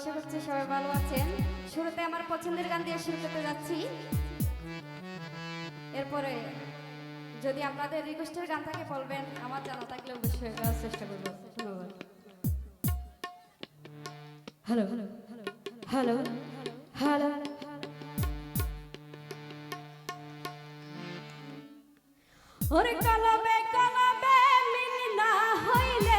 আশা করছি সবাই ভালো আছেন। শুরুতে আমার পছন্দের গান দিয়ে শুরু করতে যাচ্ছি। এরপরে যদি আপনাদের রিকোয়েস্টের গান থাকে বলবেন। আমার জানা থাকলে অবশ্যই গাওয়ার চেষ্টা করব। ধন্যবাদ হ্যালো হ্যালো হ্যালো হ্যালো। ওরে কলবে কলবে মিল না হইলে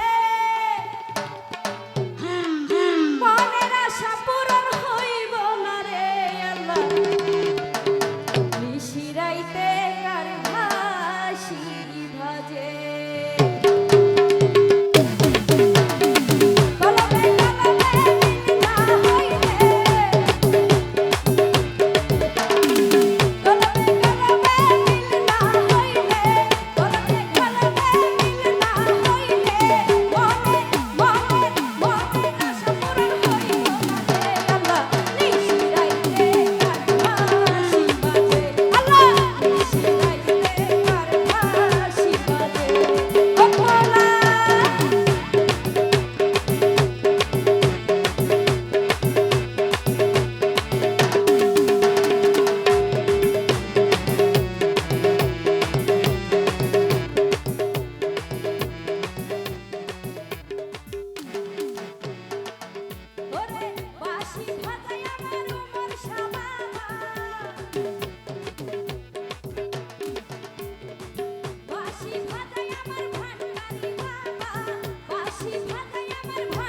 Thank you.